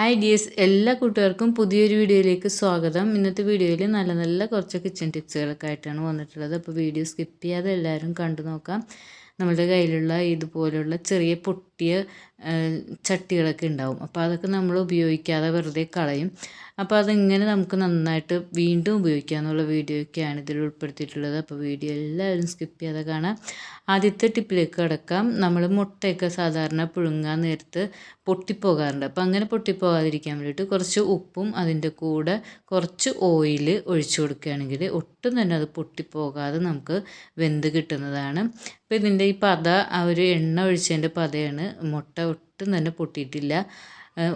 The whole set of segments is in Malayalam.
ഹായ് ഡിയേഴ്സ് എല്ലാ കൂട്ടുകാർക്കും പുതിയൊരു വീഡിയോയിലേക്ക് സ്വാഗതം. ഇന്നത്തെ വീഡിയോയിൽ നല്ല നല്ല കുറച്ച് കിച്ചൺ ടിപ്സുകളൊക്കെ ആയിട്ടാണ് വന്നിട്ടുള്ളത്. അപ്പോൾ വീഡിയോ സ്കിപ്പ് ചെയ്യാതെ എല്ലാവരും കണ്ടു നോക്കാം. നമ്മുടെ കയ്യിലുള്ള ഇതുപോലുള്ള ചെറിയ പൊട്ടിയ ചട്ടികളൊക്കെ ഉണ്ടാവും. അപ്പോൾ അതൊക്കെ നമ്മൾ ഉപയോഗിക്കാതെ വെറുതെ കളയും. അപ്പോൾ അതിങ്ങനെ നമുക്ക് നന്നായിട്ട് വീണ്ടും ഉപയോഗിക്കാമെന്നുള്ള വീഡിയോയൊക്കെയാണ് ഇതിൽ ഉൾപ്പെടുത്തിയിട്ടുള്ളത്. അപ്പോൾ വീഡിയോ എല്ലാവരും സ്കിപ്പ് ചെയ്യാതെ കാണാം. ആദ്യത്തെ ടിപ്പിലേക്ക് കിടക്കാം. നമ്മൾ മുട്ടയൊക്കെ സാധാരണ പുഴുങ്ങാൻ നേരത്ത് പൊട്ടിപ്പോകാറുണ്ട്. അപ്പോൾ അങ്ങനെ പൊട്ടിപ്പോകാതിരിക്കാൻ വേണ്ടിയിട്ട് കുറച്ച് ഉപ്പും അതിന്റെ കൂടെ കുറച്ച് ഓയിൽ ഒഴിച്ചു കൊടുക്കുകയാണെങ്കിൽ ഒട്ടും തന്നെ അത് പൊട്ടിപ്പോകാതെ നമുക്ക് വെന്ത് കിട്ടുന്നതാണ്. അപ്പോൾ ഇതിന്റെ ഈ പത ആ ഒരു എണ്ണ ഒഴിച്ചതിന്റെ പതയാണ് മുട്ട ഒട്ടും തന്നെ പൊട്ടിയിട്ടില്ല.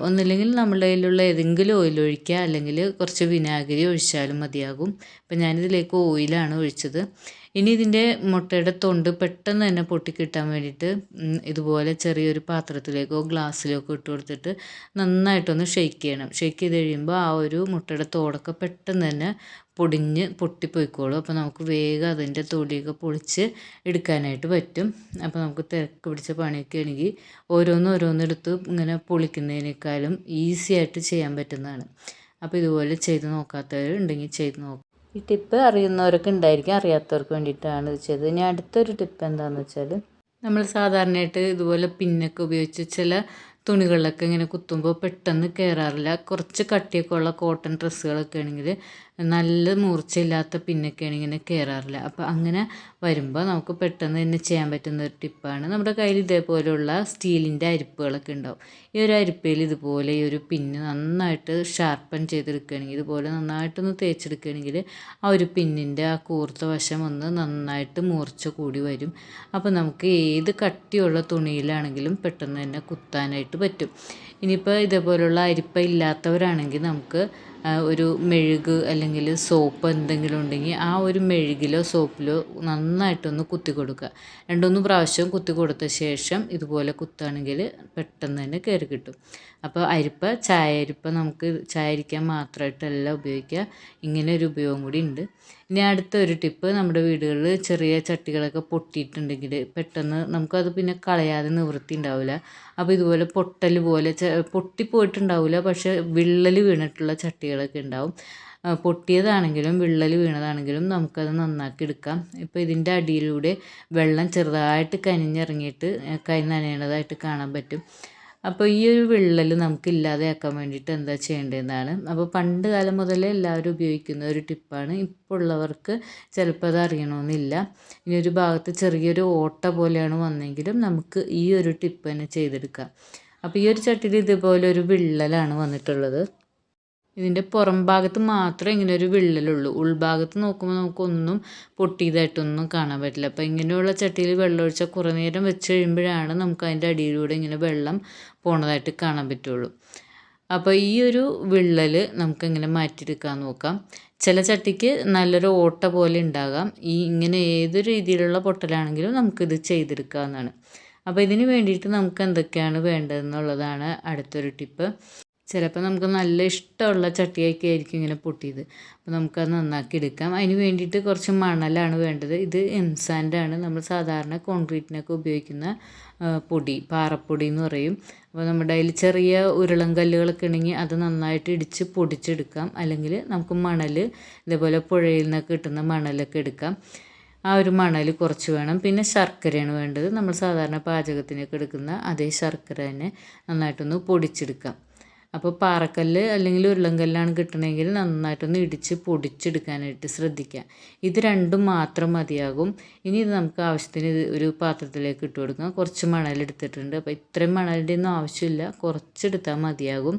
ഒന്നില്ലെങ്കിൽ നമ്മളുടെ കയ്യിലുള്ള ഏതെങ്കിലും ഓയിൽ ഒഴിക്കുക. അല്ലെങ്കിൽ കുറച്ച് വിനാഗിരി ഒഴിച്ചാലും മതിയാകും. അപ്പം ഞാനിതിലേക്ക് ഓയിലാണ് ഒഴിച്ചത്. ഇനി ഇതിന്റെ മുട്ടയുടെ തൊണ്ട് പെട്ടെന്ന് തന്നെ പൊട്ടിക്കിട്ടാൻ വേണ്ടിയിട്ട് ഇതുപോലെ ചെറിയൊരു പാത്രത്തിലേക്കോ ഗ്ലാസ്സിലേക്കോ ഇട്ട് കൊടുത്തിട്ട് നന്നായിട്ടൊന്ന് ഷെയ്ക്ക് ചെയ്യണം. ഷെയ്ക്ക് ചെയ്ത് കഴിയുമ്പോൾ ആ ഒരു മുട്ടയുടെ തോടൊക്കെ പെട്ടെന്ന് തന്നെ പൊടിഞ്ഞ് പൊട്ടിപ്പോയിക്കോളും. അപ്പോൾ നമുക്ക് വേഗം അതിന്റെ തൊലിയൊക്കെ പൊളിച്ച് എടുക്കാനായിട്ട് പറ്റും. അപ്പോൾ നമുക്ക് തിരക്ക് പിടിച്ച പണിയൊക്കെ ആണെങ്കിൽ ഓരോന്ന് ഓരോന്നെടുത്ത് ഇങ്ങനെ പൊളിക്കുന്നതിനേക്കാളും ഈസി ആയിട്ട് ചെയ്യാൻ പറ്റുന്നതാണ്. അപ്പോൾ ഇതുപോലെ ചെയ്ത് നോക്കാത്തവർ ഉണ്ടെങ്കിൽ ചെയ്ത് നോക്കാം. ഈ ടിപ്പ് അറിയുന്നവരൊക്കെ ഉണ്ടായിരിക്കും അറിയാത്തവർക്ക് വേണ്ടിയിട്ടാണ് ഇത് ചെയ്തത്. ഇനി അടുത്തൊരു ടിപ്പ് എന്താണെന്ന് വെച്ചാൽ നമ്മൾ സാധാരണയായിട്ട് ഇതുപോലെ പിന്നൊക്കെ ഉപയോഗിച്ച് ചില തുണികളിലൊക്കെ ഇങ്ങനെ കുത്തുമ്പോൾ പെട്ടെന്ന് കയറാറില്ല കുറച്ച് കട്ടിയൊക്കെ ഉള്ള കോട്ടൺ ഡ്രസ്സുകളൊക്കെ ആണെങ്കിൽ നല്ല മൂർച്ചയില്ലാത്ത പിന്നൊക്കെയാണ് ഇങ്ങനെ കയറാറില്ല അപ്പോൾ അങ്ങനെ വരുമ്പോൾ നമുക്ക് പെട്ടെന്ന് തന്നെ ചെയ്യാൻ പറ്റുന്ന ഒരു ടിപ്പാണ് നമ്മുടെ കയ്യിൽ ഇതേപോലെയുള്ള സ്റ്റീലിന്റെ അരിപ്പുകളൊക്കെ ഉണ്ടാവും. ഈ ഒരു അരിപ്പയിൽ ഇതുപോലെ ഈ ഒരു പിന്ന് നന്നായിട്ട് ഷാർപ്പൺ ചെയ്തെടുക്കുകയാണെങ്കിൽ ഇതുപോലെ നന്നായിട്ടൊന്ന് തേച്ചെടുക്കുകയാണെങ്കിൽ ആ ഒരു പിന്നിന്റെ ആ കൂർത്ത വശം ഒന്ന് നന്നായിട്ട് മൂർച്ച കൂടി വരും. അപ്പോൾ നമുക്ക് ഏത് കട്ടിയുള്ള തുണിയിലാണെങ്കിലും പെട്ടെന്ന് തന്നെ കുത്താനായിട്ട് പറ്റും. ഇനിയിപ്പോൾ ഇതേപോലുള്ള അരിപ്പ ഇല്ലാത്തവരാണെങ്കിൽ നമുക്ക് ഒരു മെഴുക് അല്ലെങ്കിൽ സോപ്പ് എന്തെങ്കിലും ഉണ്ടെങ്കിൽ ആ ഒരു മെഴുകിലോ സോപ്പിലോ നന്നായിട്ടൊന്ന് കുത്തി കൊടുക്കുക. രണ്ടൊന്ന് പ്രാവശ്യം കുത്തി കൊടുത്ത ശേഷം ഇതുപോലെ കുത്താണെങ്കിൽ പെട്ടെന്ന് തന്നെ കയറി കിട്ടും. അപ്പോൾ അരിപ്പ ചായ അരിപ്പ നമുക്ക് ചായ അരിക്കാൻ മാത്രമായിട്ടല്ല ഉപയോഗിക്കുക. ഇങ്ങനെ ഒരു ഉപയോഗം കൂടി ഉണ്ട്. ഇനി അടുത്ത ഒരു ടിപ്പ് നമ്മുടെ വീടുകളിൽ ചെറിയ ചട്ടികളൊക്കെ പൊട്ടിയിട്ടുണ്ടെങ്കിൽ പെട്ടെന്ന് നമുക്കത് പിന്നെ കളയാതെ നിവൃത്തി ഉണ്ടാവില്ല. അപ്പോൾ ഇതുപോലെ പൊട്ടൽ പോലെ പൊട്ടിപ്പോയിട്ടുണ്ടാവില്ല. പക്ഷേ വിള്ളൽ വീണിട്ടുള്ള ചട്ടികളൊക്കെ ഉണ്ടാവും. പൊട്ടിയതാണെങ്കിലും വിള്ളൽ വീണതാണെങ്കിലും നമുക്കത് നന്നാക്കി എടുക്കാം. ഇപ്പോൾ ഇതിന്റെ അടിയിലൂടെ വെള്ളം ചെറുതായിട്ട് കനിഞ്ഞിറങ്ങിയിട്ട് കൈ നനയണതായിട്ട് കാണാൻ പറ്റും. അപ്പോൾ ഈ ഒരു വിള്ളൽ നമുക്ക് ഇല്ലാതെയാക്കാൻ വേണ്ടിയിട്ട് എന്താ ചെയ്യേണ്ടതെന്നാണ്. അപ്പോൾ പണ്ട് കാലം മുതലേ എല്ലാവരും ഉപയോഗിക്കുന്ന ഒരു ടിപ്പാണ്. ഇപ്പോൾ ഉള്ളവർക്ക് ചിലപ്പോൾ അത് അറിയണമെന്നില്ല. ഇനി ഒരു ഭാഗത്ത് ചെറിയൊരു ഓട്ട പോലെയാണ് വന്നെങ്കിലും നമുക്ക് ഈ ഒരു ടിപ്പ് തന്നെ ചെയ്തെടുക്കാം. അപ്പോൾ ഈ ഒരു ചട്ടിയിൽ ഇതുപോലെ ഒരു വിള്ളലാണ് വന്നിട്ടുള്ളത്. ഇതിന്റെ പുറം ഭാഗത്ത് മാത്രമേ ഇങ്ങനെ ഒരു വിള്ളലുള്ളൂ. ഉൾഭാഗത്ത് നോക്കുമ്പോൾ നമുക്കൊന്നും പൊട്ടിയതായിട്ടൊന്നും കാണാൻ പറ്റില്ല. അപ്പോൾ ഇങ്ങനെയുള്ള ചട്ടിയിൽ വെള്ളം ഒഴിച്ചാൽ കുറേ നേരം വെച്ച് കഴിയുമ്പോഴാണ് നമുക്ക് അതിന്റെ അടിയിലൂടെ ഇങ്ങനെ വെള്ളം പോണതായിട്ട് കാണാൻ പറ്റുള്ളൂ. അപ്പോൾ ഈ ഒരു വിള്ളൽ നമുക്കിങ്ങനെ മാറ്റിയെടുക്കാൻ നോക്കാം. ചില ചട്ടിക്ക് നല്ലൊരു ഓട്ട പോലെ ഉണ്ടാകാം. ഈ ഇങ്ങനെ ഏത് രീതിയിലുള്ള പൊട്ടലാണെങ്കിലും നമുക്കിത് ചെയ്തെടുക്കാവുന്നതാണ്. അപ്പോൾ ഇതിന് വേണ്ടിയിട്ട് നമുക്ക് എന്തൊക്കെയാണ് വേണ്ടതെന്നുള്ളതാണ് അടുത്തൊരു ടിപ്പ്. ചിലപ്പോൾ നമുക്ക് നല്ല ഇഷ്ടമുള്ള ചട്ടിയൊക്കെ ആയിരിക്കും ഇങ്ങനെ പൊട്ടിയത്. അപ്പോൾ നമുക്കത് നന്നാക്കി എടുക്കാം. അതിന് വേണ്ടിയിട്ട് കുറച്ച് മണലാണ് വേണ്ടത്. ഇത് എംസാൻഡാണ് നമ്മൾ സാധാരണ കോൺക്രീറ്റിനൊക്കെ ഉപയോഗിക്കുന്ന പൊടി പാറപ്പൊടി എന്ന് പറയും. അപ്പോൾ നമ്മുടെ അതിൽ ചെറിയ ഉരുളം കല്ലുകളൊക്കെ ഉണ്ടെങ്കിൽ അത് നന്നായിട്ട് ഇടിച്ച് പൊടിച്ചെടുക്കാം. അല്ലെങ്കിൽ നമുക്ക് മണൽ ഇതേപോലെ പുഴയിൽ നിന്നൊക്കെ കിട്ടുന്ന മണലൊക്കെ എടുക്കാം. ആ ഒരു മണൽ കുറച്ച് വേണം. പിന്നെ ശർക്കരയാണ് വേണ്ടത്. നമ്മൾ സാധാരണ പാചകത്തിനൊക്കെ എടുക്കുന്ന അതേ ശർക്കര തന്നെ നന്നായിട്ടൊന്ന് പൊടിച്ചെടുക്കാം. അപ്പോൾ പാറക്കല്ല് അല്ലെങ്കിൽ ഉരുളങ്കല്ലാണ് കിട്ടണമെങ്കിൽ നന്നായിട്ടൊന്ന് ഇടിച്ച് പൊടിച്ചെടുക്കാനായിട്ട് ശ്രദ്ധിക്കുക. ഇത് രണ്ടും മാത്രം മതിയാകും. ഇനി ഇത് നമുക്ക് ആവശ്യത്തിന് ഒരു പാത്രത്തിലേക്ക് ഇട്ട് കൊടുക്കാം. കുറച്ച് മണലെടുത്തിട്ടുണ്ട് അപ്പോൾ ഇത്രയും മണലിന്റെ ഒന്നും ആവശ്യമില്ല. കുറച്ചെടുത്താൽ മതിയാകും.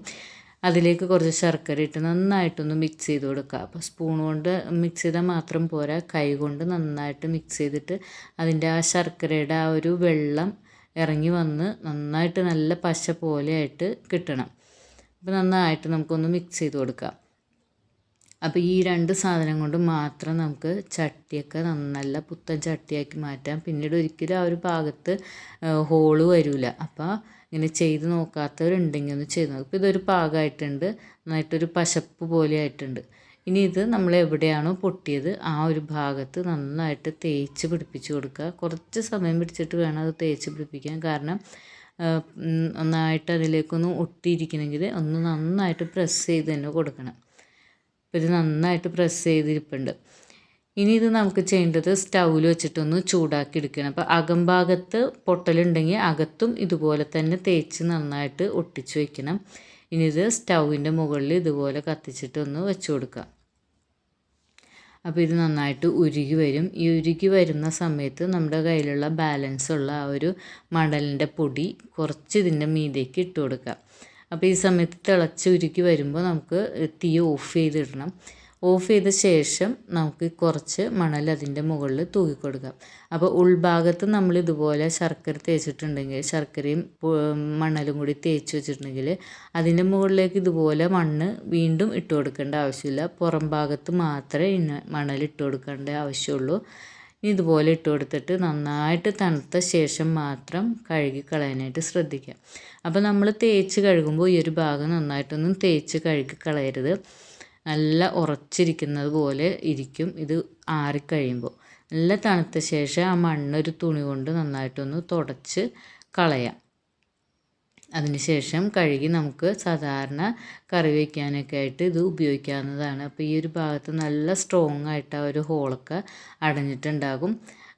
അതിലേക്ക് കുറച്ച് ശർക്കര ഇട്ട് നന്നായിട്ടൊന്ന് മിക്സ് ചെയ്ത് കൊടുക്കുക. അപ്പോൾ സ്പൂൺ കൊണ്ട് മിക്സ് ചെയ്താൽ മാത്രം പോരാ. കൈ കൊണ്ട് നന്നായിട്ട് മിക്സ് ചെയ്തിട്ട് അതിന്റെ ആ ശർക്കരയുടെ ആ ഒരു വെള്ളം ഇറങ്ങി വന്ന് നന്നായിട്ട് നല്ല പശ പോലെയായിട്ട് കിട്ടണം. അപ്പോൾ നന്നായിട്ട് നമുക്കൊന്ന് മിക്സ് ചെയ്ത് കൊടുക്കാം. അപ്പോൾ ഈ രണ്ട് സാധനം കൊണ്ട് മാത്രം നമുക്ക് ചട്ടിയൊക്കെ നല്ല പുത്തൻ ചട്ടിയാക്കി മാറ്റാം. പിന്നീട് ഒരിക്കലും ആ ഒരു ഭാഗത്ത് ഹോൾ വരില്ല അപ്പോൾ ഇങ്ങനെ ചെയ്ത് നോക്കാത്തവരുണ്ടെങ്കിൽ ഒന്ന് ചെയ്ത് നോക്കും. ഇപ്പോൾ ഇതൊരു പാകമായിട്ടുണ്ട് നന്നായിട്ടൊരു പശപ്പ് പോലെ ആയിട്ടുണ്ട്. ഇനി ഇത് നമ്മൾ എവിടെയാണോ പൊട്ടിയത് ആ ഒരു ഭാഗത്ത് നന്നായിട്ട് തേച്ച് പിടിപ്പിച്ച് കൊടുക്കുക. കുറച്ച് സമയം പിടിച്ചിട്ട് വേണം അത് തേച്ച് പിടിപ്പിക്കാൻ. കാരണം നന്നായിട്ട് അതിലേക്കൊന്ന് ഒട്ടിയിരിക്കണമെങ്കിൽ ഒന്ന് നന്നായിട്ട് പ്രസ് ചെയ്ത് തന്നെ കൊടുക്കണം. അപ്പോൾ ഇത് നന്നായിട്ട് പ്രസ് ചെയ്തിരിപ്പുണ്ട്. ഇനി ഇത് നമുക്ക് ചെയ്യേണ്ടത് സ്റ്റൗവിൽ വെച്ചിട്ടൊന്ന് ചൂടാക്കി എടുക്കണം. അപ്പോൾ അകംഭാഗത്ത് പൊട്ടലുണ്ടെങ്കിൽ അകത്തും ഇതുപോലെ തന്നെ തേച്ച് നന്നായിട്ട് ഒട്ടിച്ച് വയ്ക്കണം ഇനി ഇത് സ്റ്റൗവിന്റെ മുകളിൽ ഇതുപോലെ കത്തിച്ചിട്ടൊന്ന് വെച്ച് കൊടുക്കാം അപ്പോൾ ഇത് നന്നായിട്ട് ഉരുകി വരും. ഈ ഉരുകി വരുന്ന സമയത്ത് നമ്മുടെ കയ്യിലുള്ള ബാലൻസ് ഉള്ള ആ ഒരു മടലിന്റെ പൊടി കുറച്ച് ഇതിന്റെ മീതേക്ക് ഇട്ട് കൊടുക്കുക. അപ്പോൾ ഈ സമയത്ത് തിളച്ച് ഉരുക്കി വരുമ്പോൾ നമുക്ക് തീ ഓഫ് ചെയ്തിടണം. ഓഫ് ചെയ്ത ശേഷം നമുക്ക് കുറച്ച് മണൽ അതിന്റെ മുകളിൽ തൂക്കിക്കൊടുക്കാം അപ്പോൾ ഉൾഭാഗത്ത് നമ്മൾ ഇതുപോലെ ശർക്കര തേച്ചിട്ടുണ്ടെങ്കിൽ ശർക്കരയും മണലും കൂടി തേച്ച് വെച്ചിട്ടുണ്ടെങ്കിൽ അതിന്റെ മുകളിലേക്ക് ഇതുപോലെ മണ്ണ് വീണ്ടും ഇട്ട് കൊടുക്കേണ്ട ആവശ്യമില്ല. പുറം ഭാഗത്ത് മാത്രമേ മണൽ ഇട്ട് കൊടുക്കേണ്ട ആവശ്യമുള്ളൂ. ഇതുപോലെ ഇട്ട് കൊടുത്തിട്ട് നന്നായിട്ട് തണുത്ത ശേഷം മാത്രം കഴുകി കളയാനായിട്ട് ശ്രദ്ധിക്കുക അപ്പോൾ നമ്മൾ തേച്ച് കഴുകുമ്പോൾ ഈ ഒരു ഭാഗം നന്നായിട്ടൊന്നും തേച്ച് കഴുകി കളയരുത്. നല്ല ഉറച്ചിരിക്കുന്നത് പോലെ ഇരിക്കും ഇത് ആറിക്കഴിയുമ്പോൾ നല്ല തണുത്ത ശേഷം ആ മണ്ണൊരു തുണി കൊണ്ട് നന്നായിട്ടൊന്ന് തുടച്ച് കളയാം. അതിനുശേഷം കഴുകി നമുക്ക് സാധാരണ കറി വയ്ക്കാനൊക്കെ ആയിട്ട് ഇത് ഉപയോഗിക്കാവുന്നതാണ്. അപ്പോൾ ഈ ഒരു ഭാഗത്ത് നല്ല സ്ട്രോങ് ആയിട്ട് ആ ഒരു ഹോളൊക്കെ അടഞ്ഞിട്ടുണ്ടാകും.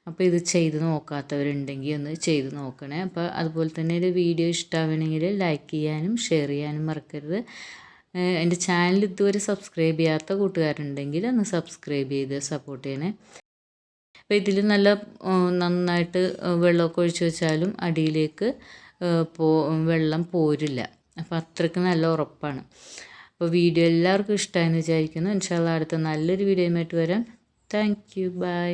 അപ്പോൾ ഇത് ചെയ്ത് നോക്കാത്തവരുണ്ടെങ്കിൽ ഒന്ന് ചെയ്ത് നോക്കണേ. അപ്പോൾ അതുപോലെ തന്നെ ഒരു വീഡിയോ ഇഷ്ടമാവണമെങ്കിൽ ലൈക്ക് ചെയ്യാനും ഷെയർ ചെയ്യാനും മറക്കരുത്. എന്റെ ചാനൽ ഇതുവരെ സബ്സ്ക്രൈബ് ചെയ്യാത്ത കൂട്ടുകാരുണ്ടെങ്കിൽ ഒന്ന് സബ്സ്ക്രൈബ് ചെയ്ത് സപ്പോർട്ട് ചെയ്യണേ. അപ്പോൾ ഇതിൽ നല്ല നന്നായിട്ട് വെള്ളമൊക്കെ ഒഴിച്ച് വെച്ചാലും അടിയിലേക്ക് പോ വെള്ളം പോരില്ല. അപ്പോൾ അത്രയ്ക്ക് നല്ല ഉറപ്പാണ്. അപ്പോൾ വീഡിയോ എല്ലാവർക്കും ഇഷ്ടമായെന്ന് വിചാരിക്കുന്നു. ഇൻഷാല്ല അടുത്ത നല്ലൊരു വീഡിയോയുമായിട്ട് വരാം. Thank you. ബൈ.